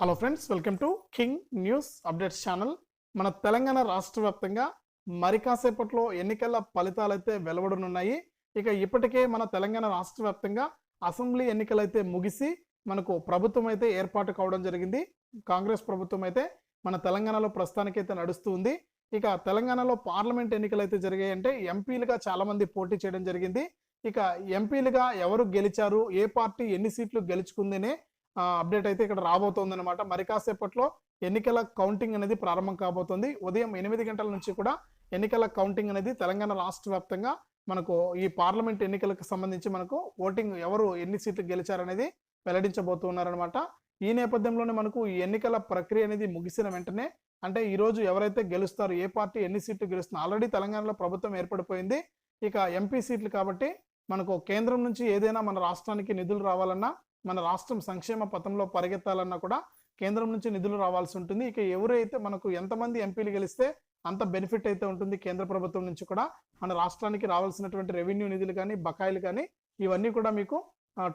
Hello friends welcome to king news updates channel మన తెలంగాణ రాష్ట్ర వ్యాప్తంగా మరి కాసేపట్లో ఎన్నికల ఫలితాలు అయితే వెలువడనున్నాయి. ఇక ఇప్పటికే మన తెలంగాణ రాష్ట్ర వ్యాప్తంగా అసెంబ్లీ ఎన్నికలు అయితే ముగిసి మనకు ప్రభుత్వం అయితే ఏర్పాటు కావడం జరిగింది. కాంగ్రెస్ ప్రభుత్వం అయితే మన తెలంగాణలో ప్రస్తుతానికైతే నడుస్తూ ఉంది. ఇక తెలంగాణలో పార్లమెంట్ ఎన్నికలు అయితే జరిగాయంటే ఎంపీలుగా చాలామంది పోటీ చేయడం జరిగింది. ఇక ఎంపీలుగా ఎవరు గెలిచారు ఏ పార్టీ ఎన్ని సీట్లు గెలుచుకుందనే అప్డేట్ అయితే ఇక్కడ రాబోతోంది అనమాట మరి కాసేపట్లో ఎన్నికల కౌంటింగ్ అనేది ప్రారంభం కాబోతోంది. ఉదయం ఎనిమిది గంటల నుంచి కూడా ఎన్నికల కౌంటింగ్ అనేది తెలంగాణ రాష్ట్ర వ్యాప్తంగా మనకు ఈ పార్లమెంట్ ఎన్నికలకు సంబంధించి మనకు ఓటింగ్ ఎవరు ఎన్ని సీట్లు గెలిచారనేది వెల్లడించబోతున్నారనమాట ఈ నేపథ్యంలోనే మనకు ఈ ఎన్నికల ప్రక్రియ అనేది ముగిసిన వెంటనే అంటే ఈరోజు ఎవరైతే గెలుస్తారో ఏ పార్టీ ఎన్ని సీట్లు గెలుస్తుందో ఆల్రెడీ తెలంగాణలో ప్రభుత్వం ఏర్పడిపోయింది. ఇక ఎంపీ సీట్లు కాబట్టి మనకు కేంద్రం నుంచి ఏదైనా మన రాష్ట్రానికి నిధులు రావాలన్నా మన రాష్ట్రం సంక్షేమ పథంలో పరిగెత్తాలన్నా కూడా కేంద్రం నుంచి నిధులు రావాల్సి ఉంటుంది. ఇక ఎవరైతే మనకు ఎంతమంది ఎంపీలు గెలిస్తే అంత బెనిఫిట్ అయితే ఉంటుంది కేంద్ర ప్రభుత్వం నుంచి కూడా. మన రాష్ట్రానికి రావాల్సినటువంటి రెవెన్యూ నిధులు కానీ బకాయిలు కానీ ఇవన్నీ కూడా మీకు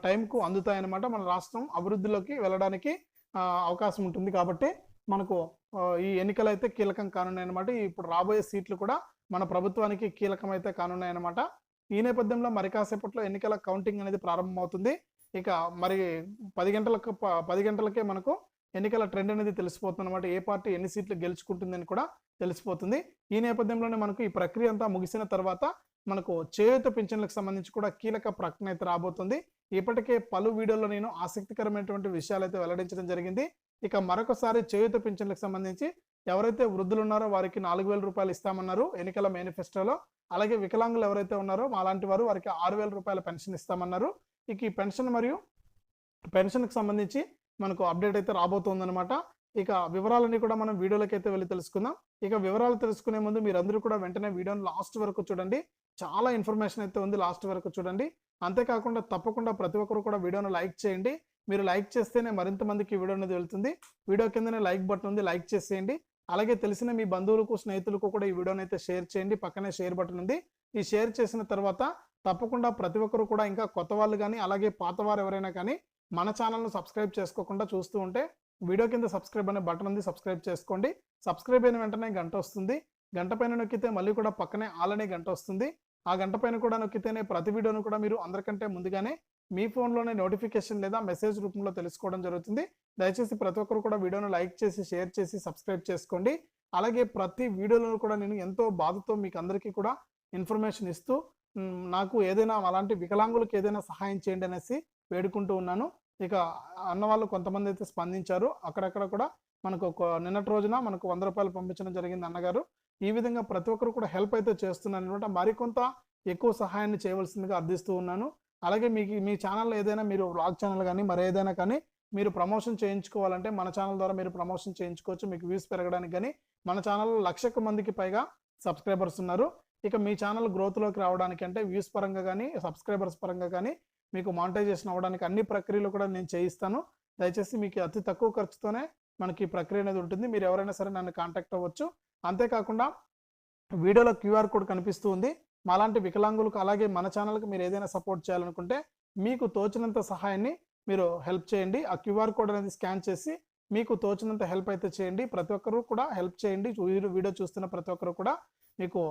టైంకు అందుతాయన్నమాట. మన రాష్ట్రం అభివృద్ధిలోకి వెళ్ళడానికి అవకాశం ఉంటుంది కాబట్టి మనకు ఈ ఎన్నికలు అయితే కీలకం కానున్నాయి అనమాట ఇప్పుడు రాబోయే సీట్లు కూడా మన ప్రభుత్వానికి కీలకం అయితే కానున్నాయి అనమాట ఈ నేపథ్యంలో మరి కాసేపట్లో ఎన్నికల కౌంటింగ్ అనేది ప్రారంభమవుతుంది. ఇక మరి పది గంటలకు పది గంటలకే మనకు ఎన్నికల ట్రెండ్ అనేది తెలిసిపోతుంది అనమాట ఏ పార్టీ ఎన్ని సీట్లు గెలుచుకుంటుందని కూడా తెలిసిపోతుంది. ఈ నేపథ్యంలోనే మనకు ఈ ప్రక్రియ అంతా ముగిసిన తర్వాత మనకు చేయూత పింఛన్లకు సంబంధించి కూడా కీలక ప్రకటన అయితే రాబోతుంది. ఇప్పటికే పలు వీడియోల్లో నేను ఆసక్తికరమైనటువంటి విషయాలు అయితే వెల్లడించడం జరిగింది. ఇక మరొకసారి చేయూత పింఛన్లకు సంబంధించి ఎవరైతే వృద్ధులు ఉన్నారో వారికి నాలుగు వేల రూపాయలు ఇస్తామన్నారు ఎన్నికల మేనిఫెస్టోలో. అలాగే వికలాంగులు ఎవరైతే ఉన్నారో అలాంటి వారు వారికి ఆరు వేల రూపాయల పెన్షన్ ఇస్తామన్నారు. ఇక ఈ పెన్షన్ మరియు పెన్షన్కి సంబంధించి మనకు అప్డేట్ అయితే రాబోతోందనమాట ఇక వివరాలన్నీ కూడా మనం వీడియోలోకి అయితే వెళ్ళి తెలుసుకుందాం. ఇక వివరాలు తెలుసుకునే ముందు మీరందరూ కూడా వెంటనే వీడియోని లాస్ట్ వరకు చూడండి. చాలా ఇన్ఫర్మేషన్ అయితే ఉంది లాస్ట్ వరకు చూడండి. అంతేకాకుండా తప్పకుండా ప్రతి ఒక్కరు కూడా వీడియోను లైక్ చేయండి. మీరు లైక్ చేస్తేనే మరింత మందికి వీడియో అనేది వెళ్తుంది. వీడియో కిందనే లైక్ బటన్ ఉంది లైక్ చేసేయండి. అలాగే తెలిసిన మీ బంధువులకు స్నేహితులకు కూడా ఈ వీడియోని అయితే షేర్ చేయండి. పక్కనే షేర్ బటన్ ఉంది. ఈ షేర్ చేసిన తర్వాత తప్పకుండా ప్రతి ఒక్కరు కూడా ఇంకా కొత్త వాళ్ళు కానీ అలాగే పాత వారు ఎవరైనా కానీ మన ఛానల్ను సబ్స్క్రైబ్ చేసుకోకుండా చూస్తూ ఉంటే వీడియో కింద సబ్స్క్రైబ్ అనే బటన్ ఉంది సబ్స్క్రైబ్ చేసుకోండి. సబ్స్క్రైబ్ అయిన వెంటనే గంట వస్తుంది. గంట పైన నొక్కితే మళ్ళీ కూడా పక్కనే ఆల్ అనే గంట వస్తుంది. ఆ గంట పైన కూడా నొక్కితేనే ప్రతి వీడియోను కూడా మీరు అందరికంటే ముందుగానే మీ ఫోన్లోనే నోటిఫికేషన్ లేదా మెసేజ్ రూపంలో తెలుసుకోవడం జరుగుతుంది. దయచేసి ప్రతి ఒక్కరు కూడా వీడియోను లైక్ చేసి షేర్ చేసి సబ్స్క్రైబ్ చేసుకోండి. అలాగే ప్రతి వీడియోలో కూడా నేను ఎంతో బాధతో మీకు అందరికీ కూడా ఇన్ఫర్మేషన్ ఇస్తూ నాకు ఏదైనా అలాంటి వికలాంగులకు ఏదైనా సహాయం చేయండి అనేసి వేడుకుంటూ ఉన్నాను. ఇక అన్న వాళ్ళు కొంతమంది అయితే స్పందించారు. అక్కడక్కడ కూడా మనకు ఒక నిన్నటి రోజున మనకు వంద రూపాయలు పంపించడం జరిగింది అన్నగారు. ఈ విధంగా ప్రతి ఒక్కరు కూడా హెల్ప్ అయితే చేస్తున్నారు అనమాట మరికొంత ఎక్కువ సహాయాన్ని చేయవలసిందిగా అర్థిస్తూ ఉన్నాను. అలాగే మీకు మీ ఛానల్లో ఏదైనా మీరు వ్లాగ్ ఛానల్ కానీ మరి ఏదైనా కానీ మీరు ప్రమోషన్ చేయించుకోవాలంటే మన ఛానల్ ద్వారా మీరు ప్రమోషన్ చేయించుకోవచ్చు. మీకు వ్యూస్ పెరగడానికి కానీ మన ఛానల్లో లక్షకు మందికి పైగా సబ్స్క్రైబర్స్ ఉన్నారు. ఇక మీ ఛానల్ గ్రోత్లోకి రావడానికి అంటే వ్యూస్ పరంగా కానీ సబ్స్క్రైబర్స్ పరంగా కానీ మీకు మానిటైజేషన్ అవ్వడానికి అన్ని ప్రక్రియలు కూడా నేను చేయిస్తాను. దయచేసి మీకు అతి తక్కువ ఖర్చుతోనే మనకి ప్రక్రియ అనేది ఉంటుంది. మీరు ఎవరైనా సరే నన్ను కాంటాక్ట్ అవ్వచ్చు. అంతేకాకుండా వీడియోలో క్యూఆర్ కోడ్ కనిపిస్తూ ఉంది. మాలాంటి వికలాంగులకు అలాగే మన ఛానల్కి మీరు ఏదైనా సపోర్ట్ చేయాలనుకుంటే మీకు తోచినంత సహాయాన్ని మీరు హెల్ప్ చేయండి. ఆ క్యూఆర్ కోడ్ అనేది స్కాన్ చేసి మీకు తోచినంత హెల్ప్ అయితే చేయండి. ప్రతి ఒక్కరు కూడా హెల్ప్ చేయండి. వీడియో చూస్తున్న ప్రతి ఒక్కరు కూడా మీకు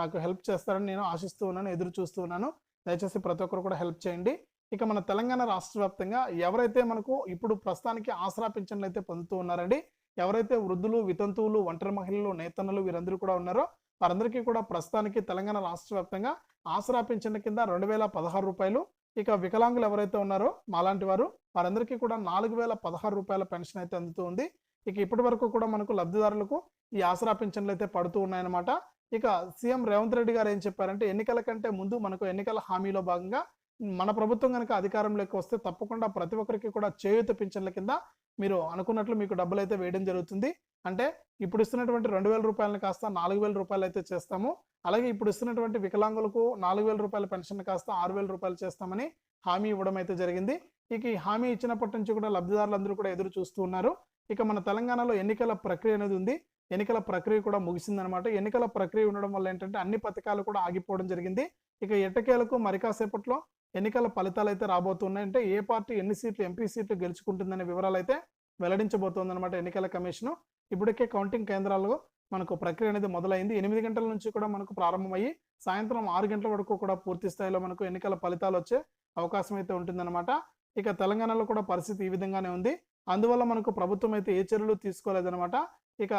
నాకు హెల్ప్ చేస్తారని నేను ఆశిస్తూ ఉన్నాను ఎదురు చూస్తూ ఉన్నాను. దయచేసి ప్రతి ఒక్కరు కూడా హెల్ప్ చేయండి. ఇక మన తెలంగాణ రాష్ట్ర వ్యాప్తంగా ఎవరైతే మనకు ఇప్పుడు ప్రస్తుతానికి ఆసరా పింఛన్లు అయితే పొందుతూ ఉన్నారండి ఎవరైతే వృద్ధులు వితంతువులు ఒంటరి మహిళలు నేతన్నలు వీరందరూ కూడా ఉన్నారో వారందరికీ కూడా ప్రస్తుతానికి తెలంగాణ రాష్ట్ర వ్యాప్తంగా ఆసరా పింఛన్ల కింద రెండు వేల పదహారు రూపాయలు ఇక వికలాంగులు ఎవరైతే ఉన్నారో మాలాంటి వారు వారందరికీ కూడా నాలుగు వేల పదహారు రూపాయల పెన్షన్ అయితే అందుతూ ఉంది. ఇక ఇప్పటి వరకు కూడా మనకు లబ్ధిదారులకు ఈ ఆసరా పింఛన్లు అయితే పడుతూ ఉన్నాయన్నమాట. ఇక సీఎం రేవంత్ రెడ్డి గారు ఏం చెప్పారంటే ఎన్నికల కంటే ముందు మనకు ఎన్నికల హామీలో భాగంగా మన ప్రభుత్వం కనుక అధికారంలోకి వస్తే తప్పకుండా ప్రతి ఒక్కరికి కూడా చేయూత పింఛన్ల కింద మీరు అనుకున్నట్లు మీకు డబ్బులు అయితే వేయడం జరుగుతుంది. అంటే ఇప్పుడు ఇస్తున్నటువంటి రెండు వేల రూపాయలను కాస్త నాలుగు వేల రూపాయలు అయితే చేస్తాము. అలాగే ఇప్పుడు ఇస్తున్నటువంటి వికలాంగులకు నాలుగు వేల రూపాయల పెన్షన్ కాస్త ఆరు వేల రూపాయలు చేస్తామని హామీ ఇవ్వడం అయితే జరిగింది. ఇక ఈ హామీ ఇచ్చినప్పటి నుంచి కూడా లబ్ధిదారులందరూ కూడా ఎదురు చూస్తూ ఉన్నారు. ఇక మన తెలంగాణలో ఎన్నికల ప్రక్రియ అనేది ఉంది. ఎన్నికల ప్రక్రియ కూడా ముగిసిందనమాట. ఎన్నికల ప్రక్రియ ఉండడం వల్ల ఏంటంటే అన్ని పథకాలు కూడా ఆగిపోవడం జరిగింది. ఇక ఎట్టకేలకు మరికాసేపట్లో ఎన్నికల ఫలితాలు అయితే రాబోతున్నాయి. అంటే ఏ పార్టీ ఎన్ని సీట్లు ఎంపీ సీట్లు గెలుచుకుంటుందనే వివరాలు అయితే వెల్లడించబోతోంది అనమాట ఎన్నికల కమిషన్. ఇప్పటికే కౌంటింగ్ కేంద్రాల్లో మనకు ప్రక్రియ అనేది మొదలైంది. ఎనిమిది గంటల నుంచి కూడా మనకు ప్రారంభమయ్యి సాయంత్రం ఆరు గంటల వరకు కూడా పూర్తి స్థాయిలో మనకు ఎన్నికల ఫలితాలు వచ్చే అవకాశం అయితే ఉంటుందన్నమాట. ఇక తెలంగాణలో కూడా పరిస్థితి ఈ విధంగానే ఉంది. అందువల్ల మనకు ప్రభుత్వం అయితే ఏ చర్యలు తీసుకోలేదన్నమాట. ఇక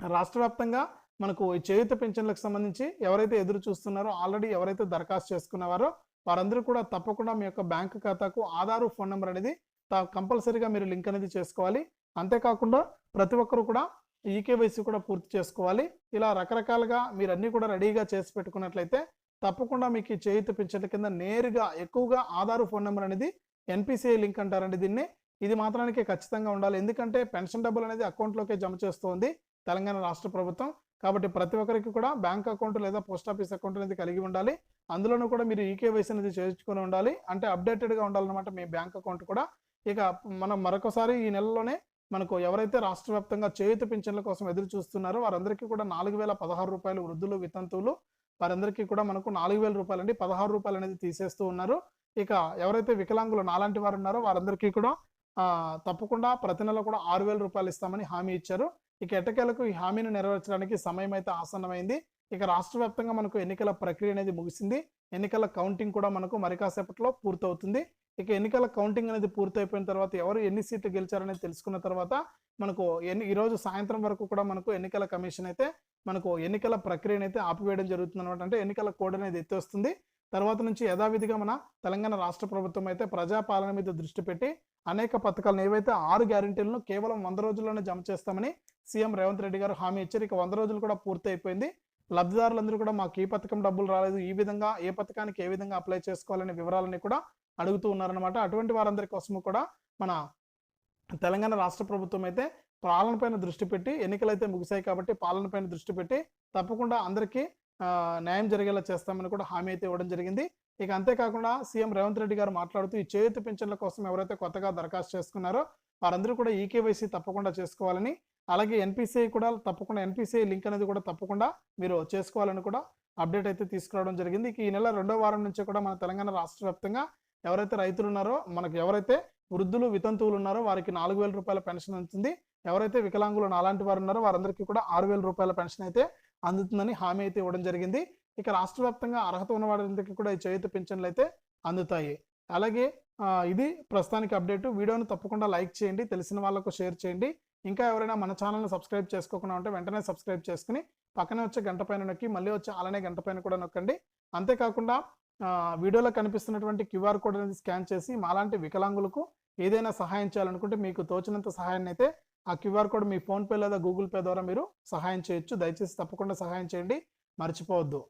రాష్ట్ర వ్యాప్తంగా మనకు ఈ చేయుత పెన్షన్లకు సంబంధించి ఎవరైతే ఎదురు చూస్తున్నారో ఆల్రెడీ ఎవరైతే దరఖాస్తు చేసుకున్నవారో వారందరూ కూడా తప్పకుండా మీ యొక్క బ్యాంక్ ఖాతాకు ఆధారు ఫోన్ నెంబర్ అనేది కంపల్సరీగా మీరు లింక్ అనేది చేసుకోవాలి. అంతేకాకుండా ప్రతి ఒక్కరు కూడా ఈకేవైసీ కూడా పూర్తి చేసుకోవాలి. ఇలా రకరకాలుగా మీరు అన్ని కూడా రెడీగా చేసి పెట్టుకున్నట్లయితే తప్పకుండా మీకు ఈ చేయుత పెన్షన్ల కింద నేరుగా ఎక్కువగా ఆధారు ఫోన్ నెంబర్ అనేది ఎన్పిసిఐ లింక్ అంటారండి దీన్ని. ఇది మాత్రానికి ఖచ్చితంగా ఉండాలి. ఎందుకంటే పెన్షన్ డబ్బులు అనేది అకౌంట్లోకే జమ చేస్తోంది తెలంగాణ రాష్ట్ర ప్రభుత్వం. కాబట్టి ప్రతి ఒక్కరికి కూడా బ్యాంక్ అకౌంట్ లేదా పోస్ట్ ఆఫీస్ అకౌంట్ అనేది కలిగి ఉండాలి. అందులోనూ కూడా మీరు ఈకేవైసీ అనేది చేర్చుకొని ఉండాలి. అంటే అప్డేటెడ్గా ఉండాలన్నమాట మీ బ్యాంక్ అకౌంట్ కూడా. ఇక మనం మరొకసారి ఈ నెలలోనే మనకు ఎవరైతే రాష్ట్ర వ్యాప్తంగా చేయుత పింఛన్ల కోసం ఎదురు చూస్తున్నారో వారందరికీ కూడా నాలుగు వేల పదహారు రూపాయలు వృద్ధులు వితంతువులు వారందరికీ కూడా మనకు నాలుగు వేల రూపాయలు అండి. పదహారు రూపాయలు అనేది తీసేస్తూ ఉన్నారు. ఇక ఎవరైతే వికలాంగులు నాలాంటి వారు ఉన్నారో వారందరికీ కూడా తప్పకుండా ప్రతి నెల కూడా ఆరు వేల రూపాయలు ఇస్తామని హామీ ఇచ్చారు. ఇక ఎట్టకేలకు ఈ హామీని నెరవేర్చడానికి సమయం అయితే ఆసన్నమైంది. ఇక రాష్ట్ర వ్యాప్తంగా మనకు ఎన్నికల ప్రక్రియ అనేది ముగిసింది. ఎన్నికల కౌంటింగ్ కూడా మనకు మరి కాసేపట్లో పూర్తవుతుంది. ఇక ఎన్నికల కౌంటింగ్ అనేది పూర్తయిపోయిన తర్వాత ఎవరు ఎన్ని సీట్లు గెలిచారనేది తెలుసుకున్న తర్వాత మనకు ఎన్ని ఈరోజు సాయంత్రం వరకు కూడా మనకు ఎన్నికల కమిషన్ అయితే మనకు ఎన్నికల ప్రక్రియను అయితే ఆపివేయడం జరుగుతుంది అనమాట అంటే ఎన్నికల కోడ్ అనేది ఎత్తేస్తుంది. తర్వాత నుంచి యథావిధిగా మన తెలంగాణ రాష్ట్ర ప్రభుత్వం అయితే ప్రజాపాలన మీద దృష్టి పెట్టి అనేక పథకాలను ఏవైతే ఆరు గ్యారెంటీలను కేవలం వంద రోజుల్లోనే జమ చేస్తామని సీఎం రేవంత్ రెడ్డి గారు హామీ ఇచ్చారు. ఇక వంద రోజులు కూడా పూర్తి అయిపోయింది లబ్ధిదారులందరూ కూడా మాకు ఈ పథకం డబ్బులు రాలేదు. ఈ విధంగా ఏ పథకానికి ఏ విధంగా అప్లై చేసుకోవాలనే వివరాలని కూడా అడుగుతూ ఉన్నారనమాట అటువంటి వారందరి కోసము కూడా మన తెలంగాణ రాష్ట్ర ప్రభుత్వం అయితే పాలన పైన దృష్టి పెట్టి ఎన్నికలైతే ముగిశాయి కాబట్టి పాలన పైన దృష్టి పెట్టి తప్పకుండా అందరికీ న్యాయం జరిగేలా చేస్తామని కూడా హామీ అయితే ఇవ్వడం జరిగింది. ఇక అంతేకాకుండా సీఎం రేవంత్ రెడ్డి గారు మాట్లాడుతూ ఈ చేయూత పింఛన్ల కోసం ఎవరైతే కొత్తగా దరఖాస్తు చేసుకున్నారో వారందరూ కూడా ఈకేవైసీ తప్పకుండా చేసుకోవాలని అలాగే ఎన్పిసిఐ కూడా తప్పకుండా ఎన్పిసిఐ లింక్ అనేది కూడా తప్పకుండా మీరు చేసుకోవాలని కూడా అప్డేట్ అయితే తీసుకురావడం జరిగింది. ఈ నెల రెండో వారం నుంచి కూడా మన తెలంగాణ రాష్ట్ర వ్యాప్తంగా ఎవరైతే రైతులు ఉన్నారో మనకు ఎవరైతే వృద్ధులు వితంతువులు ఉన్నారో వారికి నాలుగు వేల రూపాయల పెన్షన్ ఉంటుంది. ఎవరైతే వికలాంగులు నాలాంటి వారు ఉన్నారో వారందరికీ కూడా ఆరు వేల రూపాయల పెన్షన్ అయితే అందుతుందని హామీ అయితే ఇవ్వడం జరిగింది. ఇక రాష్ట్ర వ్యాప్తంగా అర్హత ఉన్న వారందరికీ కూడా ఈ చేయుత పింఛన్లు అయితే అందుతాయి. అలాగే ఇది ప్రస్తుతానికి అప్డేట్. వీడియోను తప్పకుండా లైక్ చేయండి తెలిసిన వాళ్ళకు షేర్ చేయండి. ఇంకా ఎవరైనా మన ఛానల్ని సబ్స్క్రైబ్ చేసుకోకుండా ఉంటే వెంటనే సబ్స్క్రైబ్ చేసుకుని పక్కనే వచ్చే గంట పైన నొక్కి మళ్ళీ వచ్చే అలానే గంట పైన కూడా నొక్కండి. అంతేకాకుండా వీడియోలో కనిపిస్తున్నటువంటి క్యూఆర్ కోడ్ అనేది స్కాన్ చేసి మాలాంటి వికలాంగులకు ఏదైనా సహాయం చేయాలనుకుంటే మీకు తోచినంత సహాయాన్ని అయితే ఆ క్యూఆర్ కోడ్ మీ ఫోన్పే లేదా గూగుల్ పే ద్వారా మీరు సహాయం చేయొచ్చు. దయచేసి తప్పకుండా సహాయం చేయండి. మర్చిపోవద్దు.